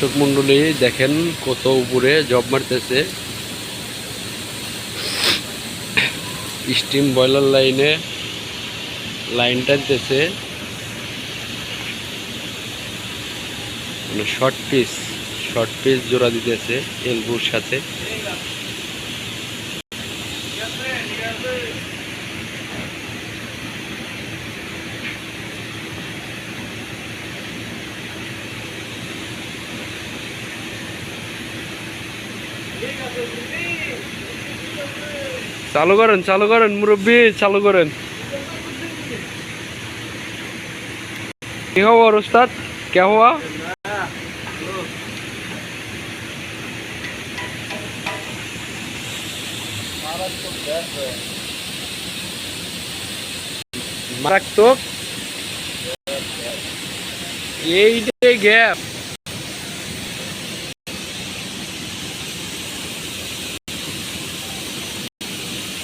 দর্শক মন্ডলী দেখেন কত উপরে জব মারতেছে। স্টিম বয়লার লাইনে লাইন টানতেছে। শর্ট পিস শর্ট পিস জোড়া দিতেছে এলবুর সাথে। চালু করেন চালু করেন, মুরব্বী, চালু করেন। কি খবর ওস্তাদ কে হওয়া? মারাত্মক। এই যে গ্যাপ।